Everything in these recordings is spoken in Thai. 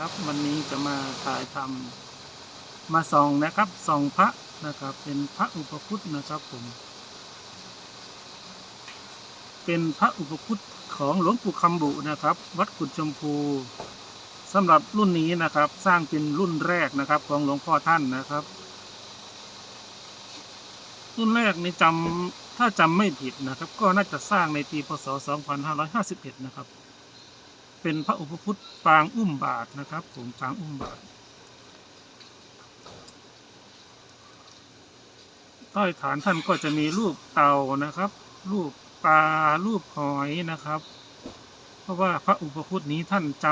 ครับวันนี้จะมาถ่ายทำมาส่องนะครับส่องพระนะครับ เป็นพระอุปคุตนะครับผม เป็นพระอุปคุตของหลวงปู่คำบุนะครับ วัดกุดชมพูสำหรับรุ่นนี้นะครับ สร้างเป็นรุ่นแรกนะครับ ของหลวงพ่อท่านนะครับ รุ่นแรกนี่จำถ้าจำไม่ผิดนะครับ ก็น่าจะสร้างในปีพศ 2551 นะครับ เป็นพระอุปคุตปางอุ้มบาทนะครับ ผมปางอุ้มบาทใต้ฐานท่านก็จะมีรูปเต่านะครับ รูปปลารูปหอยนะครับ เพราะว่าพระอุปคุตนี้ท่านจ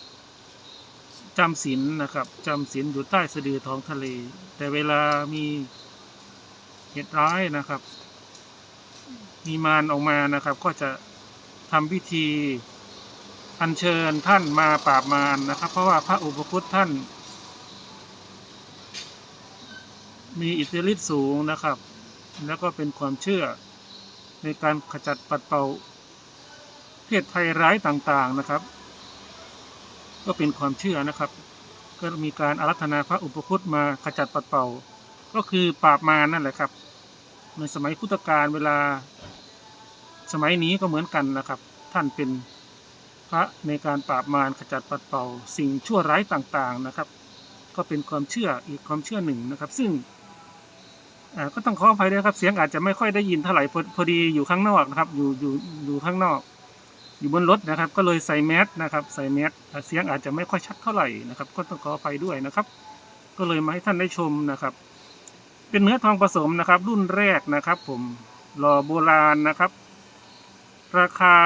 ำจำศีลนะครับจำศีลอยู่ใต้สะดือท้องทะเล แต่เวลามีเหตุร้ายนะครับ มีมารออกมานะครับ ก็จะทำพิธี อัญเชิญท่านมาปราบมารนะครับ เพราะว่าพระอุปคุตท่าน มีอิทธิฤทธิ์สูงนะครับ แล้วก็เป็นความเชื่อในการขจัดปัดเป่าเพศภัยร้ายต่างๆนะครับ ก็เป็นความเชื่อนะครับ ก็มีการอารัธนาพระอุปคุตมาขจัดปัดเป่า ก็คือปราบมารนั่นแหละครับ ในสมัยพุทธกาลเวลาสมัยนี้ก็เหมือนกันนะครับ ท่านเป็น พระในการปราบมารขจัดปัดเป่า สิ่งชั่วร้ายต่างๆนะครับ ก็เป็นความเชื่ออีกความเชื่อหนึ่งนะครับ ซึ่งก็ต้องขออภัยด้วยครับ เสียงอาจจะไม่ค่อยได้ยินเท่าไหร่พอพอดีอยู่ข้างนอกนะครับ อยู่อยู่อยู่ข้างนอก อยู่บนรถนะครับ ก็เลยใส่แมสนะครับใส่แมสเสียงอาจจะไม่ค่อยชัดเท่าไหร่นะครับ ก็ต้องขออภัยด้วยนะครับ ก็เลยมาให้ท่านได้ชมนะครับ เป็นเนื้อทองผสมนะครับ รุ่นแรกนะครับ ผมหล่อโบราณนะครับ ราคา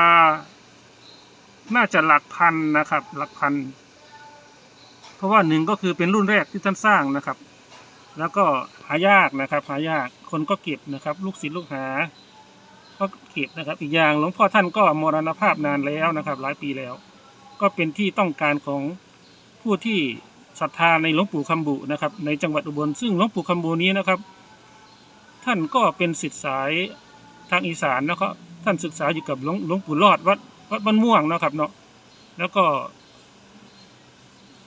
น่าจะหลักพันนะครับ หลักพัน เพราะว่าหนึ่งก็คือเป็นรุ่นแรกที่ท่านสร้างนะครับ แล้วก็หายากนะครับ หายากคนก็เก็บนะครับ ลูกศิษย์ลูกหา ก็เก็บนะครับ อีกอย่างหลวงพ่อท่านก็มรณภาพนานแล้วนะครับ หลายปีแล้ว ก็เป็นที่ต้องการของผู้ที่ศรัทธาในหลวงปู่คำบุนะครับ ในจังหวัดอุบลซึ่งหลวงปู่คำบุนี้นะครับ ท่านก็เป็นศิษย์สายทางอีสานนะครับท่านศึกษาอยู่กับหลวงหลวงปู่รอดวัด วัดบ้านม่วงนะครับเนาะแล้วก็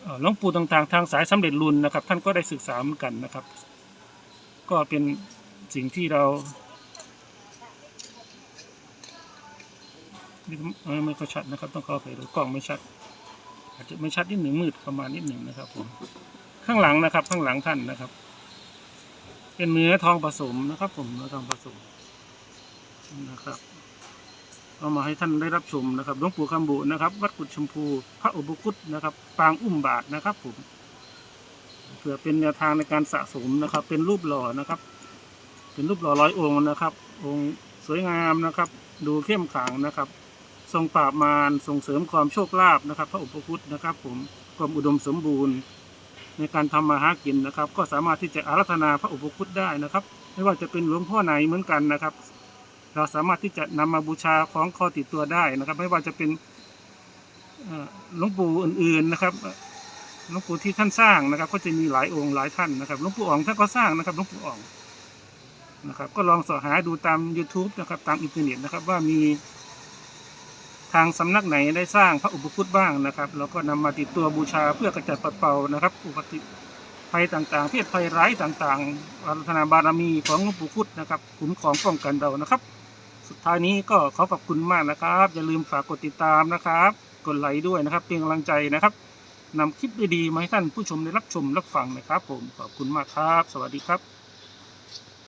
ล่อหลวงปู่ต่างๆ ทางสายสำเร็จรุ่นนะครับ ท่านก็ได้ศึกษาเหมือนกันนะครับ ก็เป็นสิ่งที่เราไม่ค่อยชัดนะครับ ต้องขอไปดูกล้องไม่ชัด อาจจะไม่ชัดนิดหนึ่งมืดประมาณนิดหนึ่งนะครับผมข้างหลังนะครับ ข้างหลังท่านนะครับ เป็นเนื้อทองผสมนะครับ ผมเนื้อทองผสมนะครับ เอามาให้ท่านได้รับชมนะครับหลวงปู่คำบุนะครับ วัดกุดชมพูพระอุปคุตนะครับ ปางอุ้มบาทนะครับผมเพื่อเป็นแนวทางในการสะสมนะครับ เป็นรูปหล่อนะครับ เป็นรูปหล่อร้อยองค์นะครับ องค์สวยงามนะครับ ดูเข้มขลังนะครับ ทรงปราบมารส่งเสริมความโชคลาภนะครับ พระอุปคุตนะครับ ผมความอุดมสมบูรณ์ ในการทำมาหากินนะครับ ก็สามารถที่จะอารัธนาพระอุปคุตได้นะครับ ไม่ว่าจะเป็นหลวงพ่อไหนเหมือนกันนะครับ เราสามารถที่จะนำมาบูชาของคอติดตัวได้นะครับ ไม่ว่าจะเป็นหลวงปู่อื่นๆนะครับหลวงปู่ที่ท่านสร้างนะครับ ก็จะมีหลายองค์หลายท่านนะครับหลวงปู่อ๋องท่านก็สร้างนะครับหลวงปู่อ๋องนะครับ ก็ลองสอหาดูตาม YouTube นะครับตามอินเทอร์เน็ตนะครับว่ามีทางสำนักไหนได้สร้างพระอุปคุตบ้างนะครับแล้วก็นำมาติดตัวบูชาเพื่อกระจัดปัดเป่านะครับ อุปติภัยต่างๆเพศภัยร้ายต่างๆอารัธนาบารมีของหลวงปู่คุตนะครับคุ้มครองป้องกันเรานะครับ สุดท้ายนี้ก็ขอขอบคุณมากนะครับ อย่าลืมฝากกดติดตามนะครับ กดไลค์ด้วยนะครับ เป็นกำลังใจนะครับนำคลิปดีๆมาให้ท่านผู้ชมได้รับชมรับฟังนะครับ ผมขอบคุณมากครับ สวัสดีครับ